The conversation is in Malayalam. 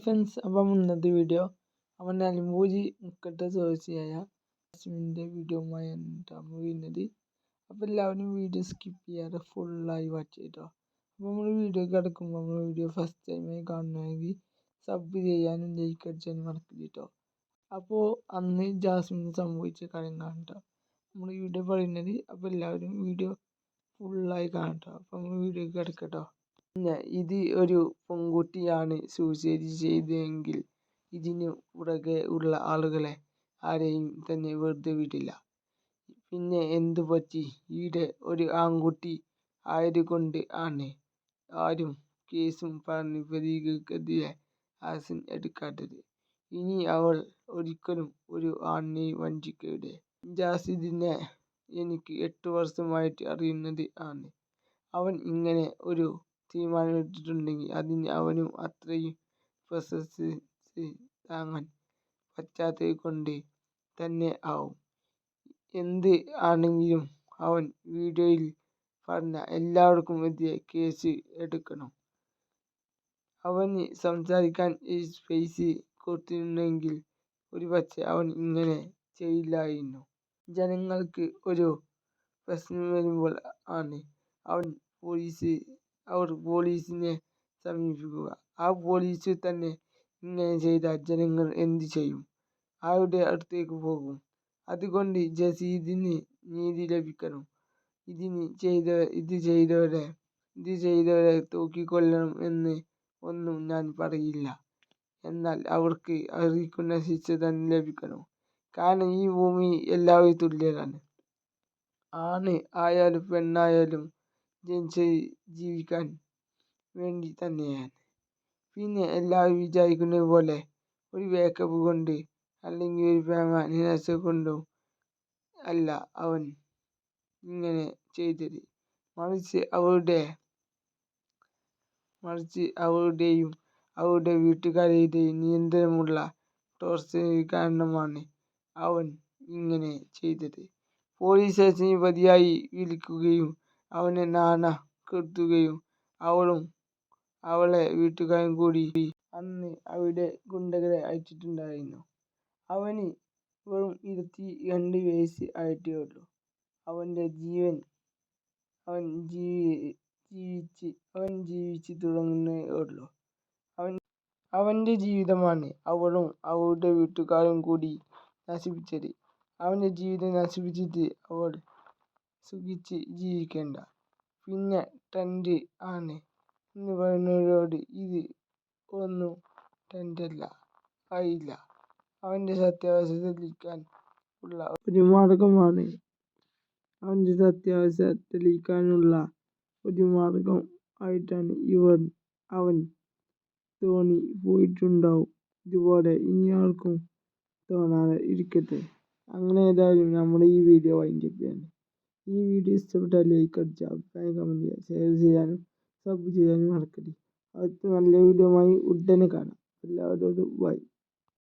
ഹായ് ഫ്രണ്ട്സ് അപ്പം ഇന്നത്തെ വീഡിയോ അവൻ അലിമൂജി മുക്കട്ട സോഴ്സിയായ ജാസ്മിന്റെ വീഡിയോയുമായിട്ടാണ് വീണത് അപ്പോൾ എല്ലാവരും വീഡിയോ സ്കിപ്പ് ചെയ്യാതെ ഫുള്ളായി വാച്ച് ചെയ്തോ. അപ്പോൾ നമ്മൾ വീഡിയോ കിടക്കുമ്പോൾ നമ്മൾ വീഡിയോ ഫസ്റ്റ് ടൈമായി കാണണമെങ്കിൽ സബ് ചെയ്യാനും ലൈക്ക് അടിച്ചാനും മറക്കില്ല കേട്ടോ അപ്പോൾ അന്ന് ജാസ്മിന് സംഭവിച്ച കാര്യം കാണട്ടോ. നമ്മൾ വീഡിയോ പറയുന്നത് അപ്പോൾ എല്ലാവരും വീഡിയോ ഫുള്ളായി കാണട്ടോ. അപ്പോൾ നമ്മൾ വീഡിയോ കിടക്കട്ടോ. ഇത് ഒരു പെൺകുട്ടിയാണ് സൂസൈഡ് ചെയ്തതെങ്കിൽ ഇതിന് പുറകെ ഉള്ള ആളുകളെ ആരെയും തന്നെ വെറുതെ വിടില്ല. പിന്നെ എന്തു പറ്റി? ഈയിടെ ഒരു ആൺകുട്ടി ആയതുകൊണ്ട് ആണ് ആരും കേസും പറഞ്ഞ് പ്രതികൾക്കെതിരെ ആക്ഷൻ എടുക്കാത്തത്. ഇനി അവൾ ഒരിക്കലും ഒരു ആണിനെയും വഞ്ചിക്കരുത്. ജാസിദിനെ എനിക്ക് എട്ട് വർഷമായിട്ട് അറിയുന്നത് ആണ്. അവൻ ഇങ്ങനെ ഒരു തീരുമാനമെടുത്തിട്ടുണ്ടെങ്കിൽ അതിന് അവനും അത്രയും പ്രശസ്തി താങ്ങാൻ പറ്റാത്തത് കൊണ്ട് തന്നെ ആവും. എന്ത് ആണെങ്കിലും അവൻ വീഡിയോയിൽ പറഞ്ഞ എല്ലാവർക്കും എതിരെ കേസ് എടുക്കണം. അവന് സംസാരിക്കാൻ സ്പേസ് കൊടുത്തിരുന്നെങ്കിൽ ഒരുപക്ഷെ അവൻ ഇങ്ങനെ ചെയ്യില്ലായിരുന്നു. ജനങ്ങൾക്ക് ഒരു പ്രശ്നം വരുമ്പോൾ ആണ് അവൻ പോലീസ് അവർ പോലീസിനെ സമീപിക്കുക ആ പോലീസ് തന്നെ ഇങ്ങനെ ചെയ്താൽ ജനങ്ങൾ എന്ത് ചെയ്യും ആരുടെ അടുത്തേക്ക് പോകും അതുകൊണ്ട് ജസീദിന് നീതി ലഭിക്കണം ഇതിന് ചെയ്ത ഇത് ചെയ്തവരെ ഇത് ചെയ്തവരെ തൂക്കിക്കൊല്ലണം എന്ന് ഒന്നും ഞാൻ പറയില്ല എന്നാൽ അവർക്ക് അർഹിക്കുന്ന ശിക്ഷ തന്നെ ലഭിക്കണം കാരണം ഈ ഭൂമി എല്ലാവരും തുല്യരാണ് ആണ് ആയാലും പെണ്ണായാലും ജനിച്ച് ജീവിക്കാൻ വേണ്ടി തന്നെയാണ്. പിന്നെ എല്ലാവരും വിചാരിക്കുന്നത് പോലെ ഒരു മേക്കപ്പ് കൊണ്ട് അല്ലെങ്കിൽ ഒരു പ്രേമ കൊണ്ടോ അല്ല അവൻ ഇങ്ങനെ ചെയ്തത്. മറിച്ച് അവരുടെ മറിച്ച് അവരുടെയും അവരുടെ വീട്ടുകാരുടെയും നിയന്ത്രണമുള്ള ടോർച്ചർ കാരണമാണ് അവൻ ഇങ്ങനെ ചെയ്തത്. പോലീസ് സ്റ്റേഷനിൽ പ്രതിയായി വിളിക്കുകയും അവനെ നാണക്കെടുത്തുകയും അവളും അവളെ വീട്ടുകാരും കൂടി അന്ന് അവിടെ ഗുണ്ടകളെ അയച്ചിട്ടുണ്ടായിരുന്നു. അവന് വെറും ഇരുപത്തി രണ്ട് വയസ്സ് ആയിട്ടേ ഉള്ളൂ. അവന്റെ ജീവൻ അവൻ ജീവിച്ച് അവൻ ജീവിച്ച് തുടങ്ങുന്നേ ഉള്ളൂ. അവൻ അവന്റെ ജീവിതമാണ് അവളും അവളുടെ വീട്ടുകാരും കൂടി നശിപ്പിച്ചത്. അവന്റെ ജീവിതം നശിപ്പിച്ചിട്ട് അവൾ സുഖിച്ച് ജീവിക്കേണ്ട. പിന്നെ ട്രെൻഡ് ആണ്. എന്ന് പറയുന്നവരോട് ഇത് ഒന്നും ട്രെൻഡല്ല ആയില്ല. അവന്റെ സത്യാവസ്ഥ തെളിയിക്കാൻ ഉള്ള ഒരു മാർഗമാണ്. അവന്റെ സത്യാവസ്ഥ തെളിയിക്കാനുള്ള ഒരു മാർഗം ആയിട്ടാണ് ഇവൻ അവൻ തോണി പോയിട്ടുണ്ടാവും. ഇതുപോലെ ഇനി ആർക്കും തോന്നാതെ ഇരിക്കട്ടെ. അങ്ങനെ ഏതായാലും നമ്മുടെ ഈ വീഡിയോ വൈൻഡപ്പ് ചെയ്യാണ്. ഈ വീഡിയോ ഇഷ്ടപ്പെട്ടാൽ ലൈക്ക് അടിച്ച് അഭിപ്രായം കമന്റ് ചെയ്യുക ഷെയർ ചെയ്യാനും സബ് ചെയ്യാനും മറക്കരുത്. അടുത്ത നല്ല വീഡിയോയുമായി ഉടനെ കാണാം. എല്ലാവരോടും ബൈ